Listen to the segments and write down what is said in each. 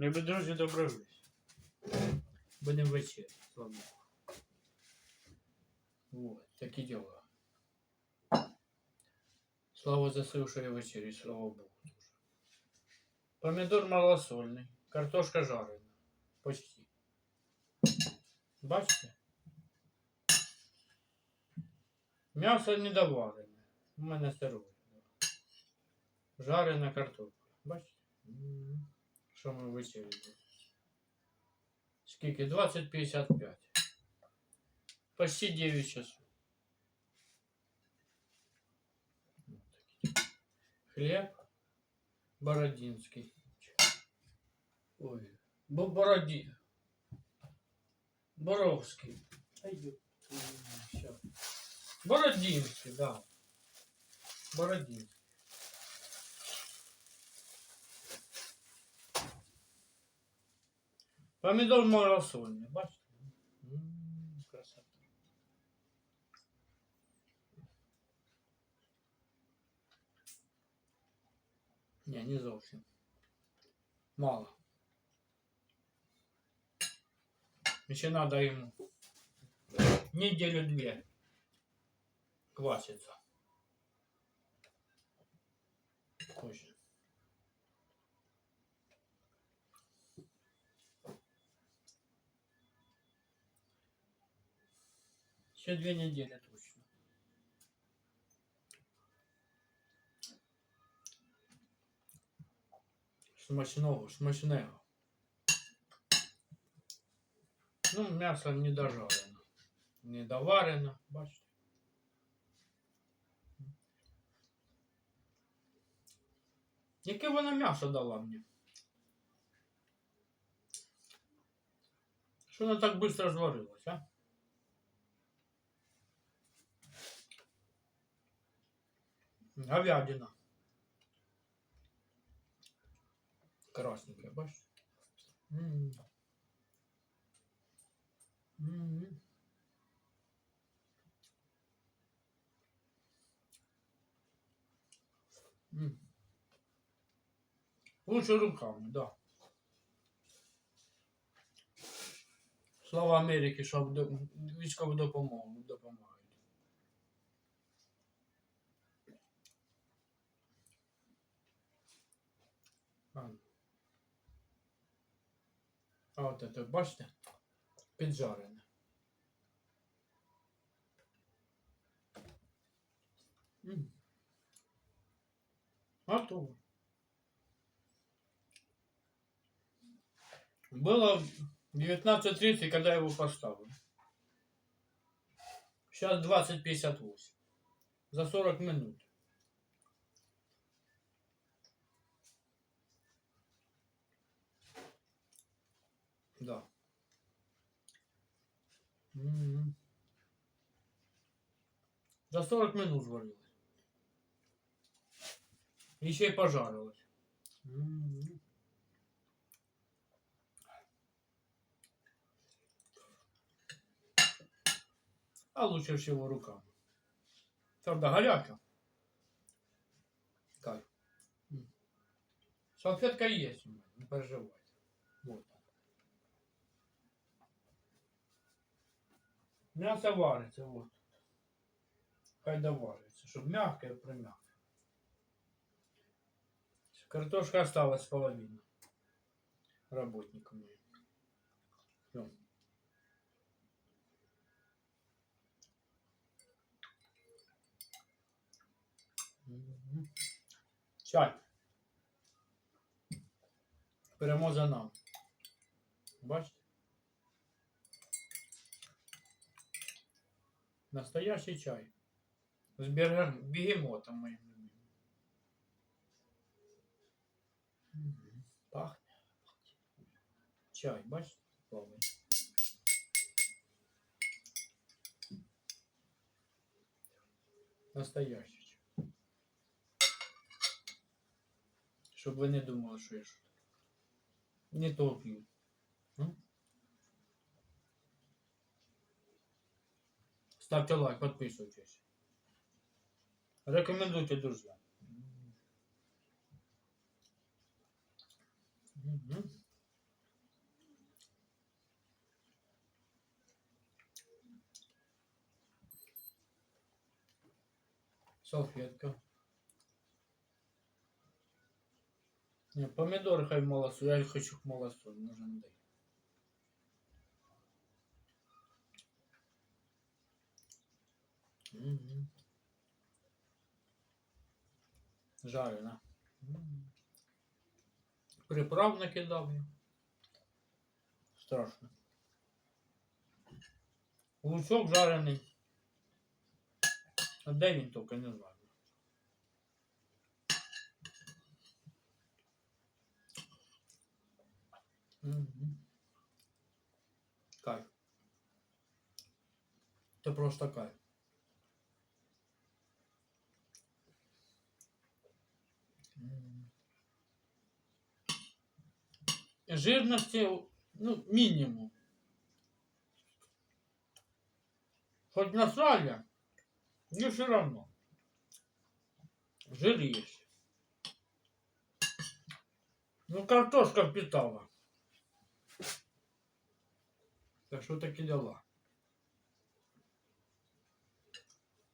Любі друзі, добрий вечір. Будемо вечері, слава Богу. Вот, такі діла. Слава ЗСУ, що я вечері, слава Богу. дуже. Помідор малосольний, картошка жарена. Почти. Бачите? М'ясо недоварене. У мене сирове. Жарена картопля. Бачите? М, Що ми вечері будемо? Скільки? 20.55. Почти 9 часов. Вот такі. Хлеб Бородинский. Ой, Бо- Бороди. Боровский. Ай, ёп твою мать, щас. Бородинский, да. Бородинский. Помидор малосольный, бачите? М, Красота. Не, не зовсім. Мало. Еще надо ему неделю-две кваситься. Точно. Еще две недели точно. Смачного, смачного. Ну, м'ясо не дожарено. Не доварено, бачите. Яке вона м'ясо дала мені? Що вона так швидко зварилась, а? Говядина. Красненькая, бачите? М. М. М. Лучше руками, да. Слава Америці, що до- військову допомогу допомагають. А. А от це, бачите? Піджарене. Готово. Было в 19.30, когда я его поставил. Сейчас 20.58. За 40 минут. Да. М. За 40 минут зварилось. Еще и пожарилось. М. А лучше всего руками. Правда, горячо. Кайф. Салфетка есть у меня, не переживайте. Вот. Мясо варится, вот. Хай доварится, чтобы мягкое, примягкое. Картошка осталась половина. Работникам. Мгм. Чай. Прямо за нами. Бачите? Настоящий чай. З бергер- бегемотом моим любимым. Мгм. Пахне. Чай, бачите? Плаває. Настоящий чай. Щоб ви не думали, що я що. Не то п'ю. Ставьте лайк, подписывайтесь. Рекомендуйте, друзья. Салфетка. Не, помидоры хай молосу. Я их хочу к молосу. Нужно дать. Мгм. Жарена. Приправ накидав. Страшно. Лучок жарений. А де він тільки не знаю. Кайф. Це просто кайф. Жирності, ну, мінімум. Хоть насрали, мне все равно. Жир есть. Ну, картошка впитала. Так что таки дела.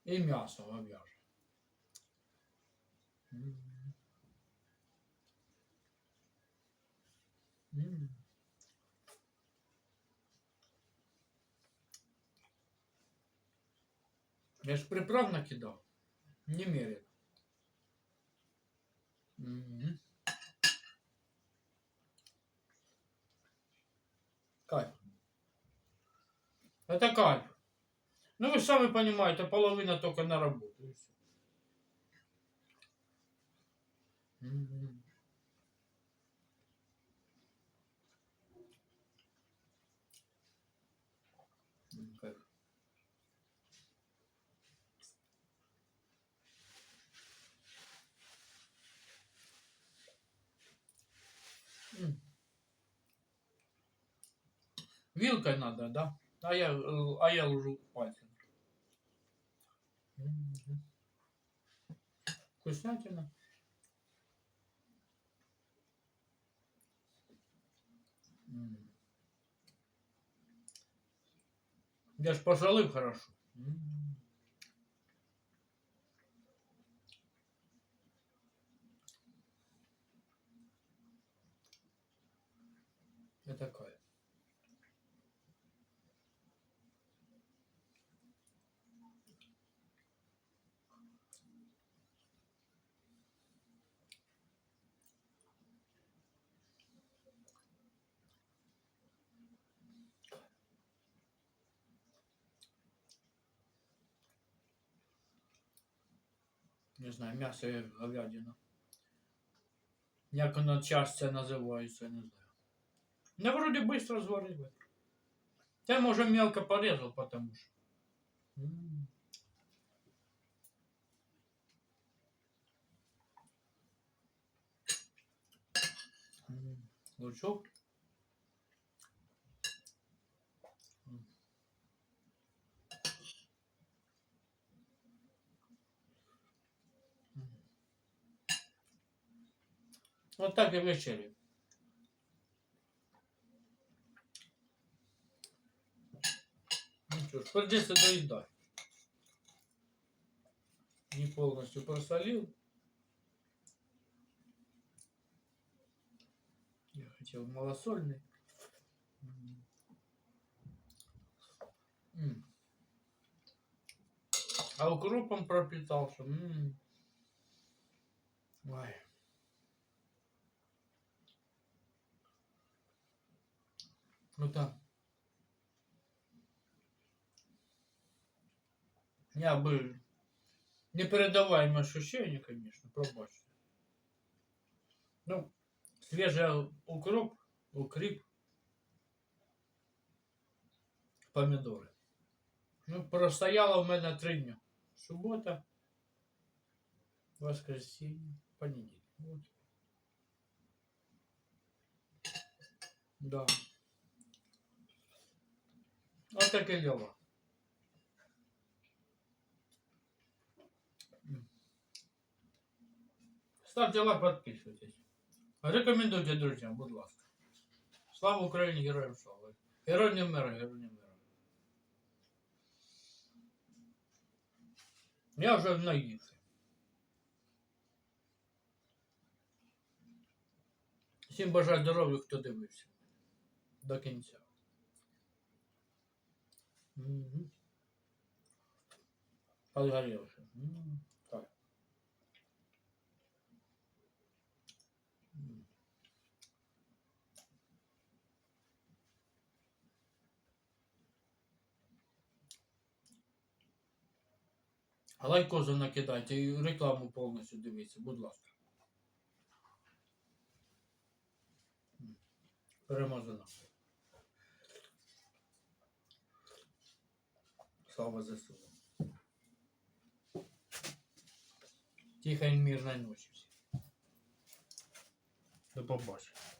И мясо говяжье. М. Я ж приправ накидал. Немерено. Мгм. Кайф. Это кайф. Ну вы сами понимаете, половина только на работу. и Вилкой надо, да? А я, э, а я ложу пальцем. Вкуснятина. Я ж пожалив хорошо. Это кайф. Не знаю, м'ясо говядина. Як воно часто називається, не знаю. Ну, вроде быстро зварили. Я, може, мелко порезал, потому что. М. Лучок. Вот так и вечерю. Ну что ж, придется доедать. Не полностью просолил. Я хотел малосольный. А укропом пропитался. М. Ой. Ну там. Я бы непередаваемое ощущение, конечно, пробачьте. Ну, свежий укроп, укрип, помидори. Ну, простояло в мене три дня. Субота, воскресенье, понедельник. Вот. Да. Вот такие дела. Ставте лайк, підписуйтесь. Рекомендуйте друзям, будь ласка. Слава Україні, героям слава! Героям мира, героям мира. Я вже наївся. Всім бажаю здоров'я, хто дивився до кінця. Угу. Подгорелся. Лайкозу накидайте і рекламу повністю дивіться, будь ласка. Перемазана. Слава ЗСУ. Тихої мирної ночі. всім. До побачення.